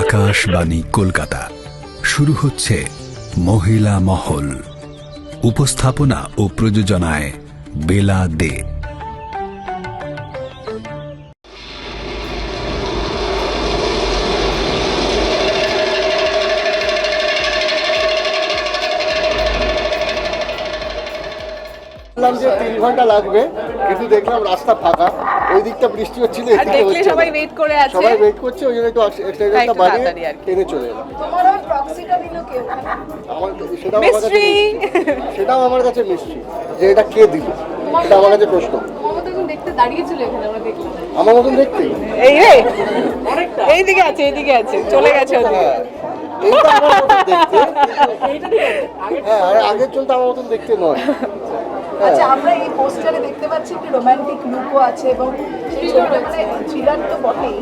আকাশবাণী কলকাতা। শুরু হচ্ছে মহিলা মহল। উপস্থাপনা ও প্রযোজনায় বেলা দে। তিন ঘণ্টা লাগবে, কিন্তু দেখলাম রাস্তা ফাঁকা। ওই দিকটা বৃষ্টি হচ্ছিল আর দেখলে হচ্ছে সবাই না। ওয়েট করে আছে। সবাই ওয়েট করছে ওই জন্য একটু এক্সাইটেডটা একটু বাড়িয়ে। টেনে চলে এলাম। তোমার ওই প্রক্সিটা দিল কে ওখানে? আমার সেটাও আমার কাছে। সেটাও আমার কাছে মিষ্টি যে এটা কে দিল? এটা আমার কাছে প্রশ্ন। আমরা মতন দেখতে? এই রে! এইদিকে আছে এইদিকে আছে চলে গেছে ওদিকে। হ্যাঁ এইটা আমার মতন দেখতে। হ্যাঁ আগের চলতে আমার মতন দেখতে নয়। আচ্ছা আমরা এই পোস্টারে দেখতে পাচ্ছি একটি রোমান্টিক লুকও আছে এবং সেই ছবিটা মানে থ্রিলার তো বটেই।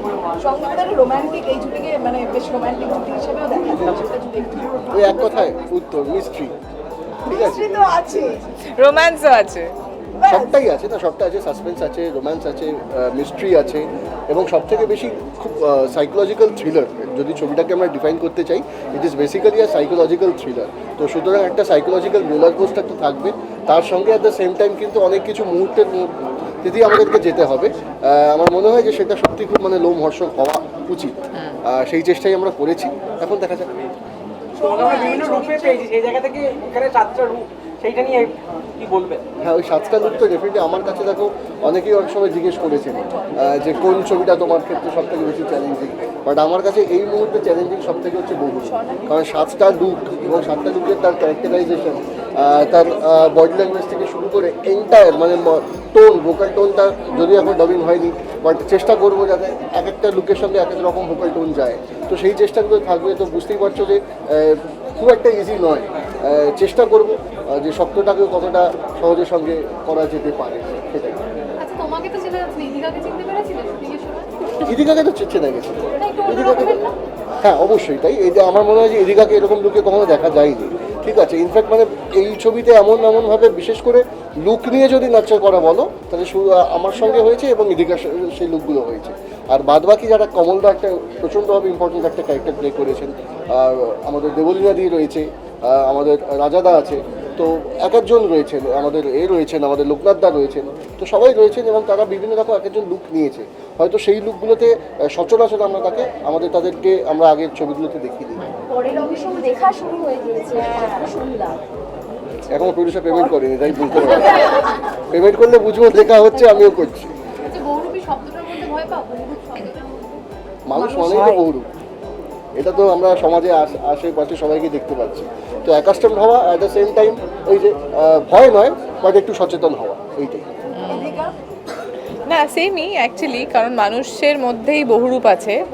সঙ্গে মানে রোমান্টিক এই জুটিকে মানে বেশ রোমান্টিক জুটি হিসেবেও দেখা যাচ্ছে ওই এক কথায় উত্তর মিস্ট্রি ঠিক আছে? মিস্ট্রি তো আছে রোম্যান্সও আছে। সবটাই আছে না সবটা আছে সাসপেন্স আছে রোম্যান্স আছে মিস্ট্রি আছে এবং সব থেকে বেশি খুব সাইকোলজিক্যাল থ্রিলার যদি ছবিটাকে আমরা ডিফাইন করতে চাই it is basically a psychological thriller তো সুতরাং একটা সাইকোলজিক্যাল রোলার কোস্টার তো থাকবে। তার সঙ্গে অ্যাট দ্য সেম টাইম কিন্তু অনেক কিছু মুহূর্তের যদি আমাদেরকে যেতে হবে। আমার মনে হয় যে সেটা সত্যি খুব মানে লোম লোমহর্ষক হওয়া উচিত। সেই চেষ্টাই আমরা করেছি। এখন দেখা যাক। আমরা বিভিন্ন রূপে পেয়েছি। সেই জায়গা থেকে এখানে সাতটা রূপ। সেইটা নিয়ে কি বলবেন? হ্যাঁ ওই সাতটা লুক তো ডেফিনেটলি আমার কাছে দেখো, অনেকেই অনেক সময় জিজ্ঞেস করেছেন যে কোন ছবিটা তোমার ক্ষেত্রে সব থেকে বেশি চ্যালেঞ্জিং বাট আমার কাছে এই মুহূর্তে চ্যালেঞ্জিং সব থেকে হচ্ছে বহু কারণ সাতটা লুক এবং সাতটা লুকের তার ক্যারেক্টারাইজেশন তার বডি ল্যাঙ্গুয়েজ থেকে শুরু করে এন্টায়ার মানে টোন ভোকাল টোনটা যদিও এখন ডাবিং হয়নি বাট চেষ্টা করব যাতে এক একটা লুকের সঙ্গে এক এক রকম ভোকাল টোন যায়। তো সেই চেষ্টাগুলো থাকবে, তো বুঝতেই পারছ যে খুব একটা ইজি নয়। চেষ্টা করব যে শব্দটাকে কতটা সহজের সঙ্গে করা যেতে পারে সেটাই। আচ্ছা ইদিকাকে ইদিকাকে তো চেনা গেছে। ইদিকাকে হ্যাঁ অবশ্যই তাই এই যে আমার মনে হয় যে ইদিকাকে এরকম লুকে কখনো দেখা যায়নি। ঠিক আছে ইনফ্যাক্ট মানে এই ছবিতে এমন এমনভাবে বিশেষ করে লুক নিয়ে যদি নাচার করা বলো তাহলে শুধু আমার সঙ্গে হয়েছে এবং ইদিকার সেই লুকগুলো হয়েছে। আর বাদ বাকি যারা কমলদা একটা প্রচণ্ডভাবে ইম্পর্টেন্ট একটা ক্যারেক্টার প্লে করেছেন আর আমাদের দেবলীনা দি রয়েছে আমাদের রাজাদা আছে তো এক একজন রয়েছেন আমাদের এ রয়েছেন আমাদের লোকনাথ দা রয়েছেন তো সবাই রয়েছেন এবং তারা বিভিন্ন রকম এক একজন লুক নিয়েছে। হয়তো সেই লুকগুলোতে সচরাচর আমরা তাকে আমাদের তাদেরকে আমরা আগের ছবিগুলোতে দেখিয়ে দিই। দেখা শুরু হয়ে গিয়েছে এখনও প্রডিউসার পেমেন্ট করেনি তাই বুঝতে পারছি পেমেন্ট করলে বুঝব দেখা হচ্ছে আমিও করছি। মানুষ তো বহুরূপ এটা তো আমরা সমাজে আশ- আশেপাশে সবাইকে দেখতে পাচ্ছি। তো অ্যাকাস্টম হওয়া অ্যাট দ্য সেম টাইম ওই যে ভয় নয় বাট একটু সচেতন হওয়া, এইটাই। না সেমই অ্যাকচুয়ালি কারণ মানুষের মধ্যেই বহুরূপ আছে।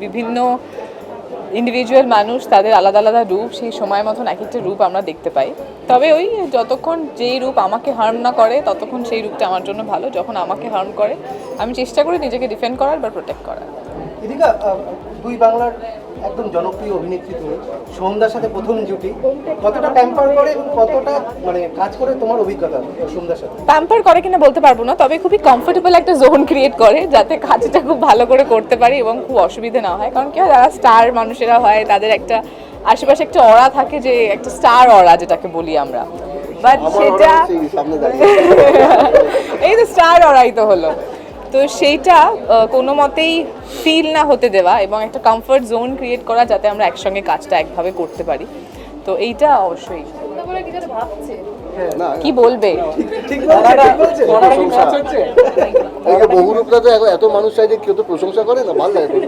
বিভিন্ন ইন্ডিভিজুয়াল মানুষ তাদের আলাদা আলাদা রূপ, সেই সময় মতন এক একটা রূপ আমরা দেখতে পাই। তবে ওই যতক্ষণ যেই রূপ আমাকে হার্ম না করে, ততক্ষণ সেই রূপটা আমার জন্য ভালো। যখন আমাকে হার্ম করে, আমি চেষ্টা করি নিজেকে ডিফেন্ড করার বা প্রোটেক্ট করার। এদিকে দুই বাংলার একদম জনপ্রিয় অভিনেত্রী তুমি সন্ধ্যার সাথে প্রথম জুটি। কতটা প্যাম্পার করে এবং কতটা মানে কাজ করে তোমার অভিজ্ঞতা সন্ধ্যার সাথে? প্যাম্পার করে কিনা বলতে পারব না তবে খুবই কমফোর্টেবল একটা জোন ক্রিয়েট করে যাতে কাজটা খুব ভালো করে করতে পারি এবং খুব অসুবিধে না হয়। কারণ কি হয় যারা স্টার মানুষেরা হয় তাদের একটা আশেপাশে একটা অরা থাকে যে একটা স্টার অরা যেটাকে বলি আমরা। বাট সেটা এই এই তো স্টার অরাই তো হলো। তো সেইটা কোনো মতেই ফিল না হতে দেওয়া এবং একটা কমফর্ট জোন ক্রিয়েট করা যাতে আমরা একসঙ্গে কাজটা একভাবে করতে পারি। তো এইটা অবশ্যই। কি ভাবছে না বলবে? বহু বলছে ঠিক বলছে। প্রশংসা এই যে বহুরূপটা তো এত মানুষ চাই যে কেউ তো প্রশংসা করে না ভালো লাগে।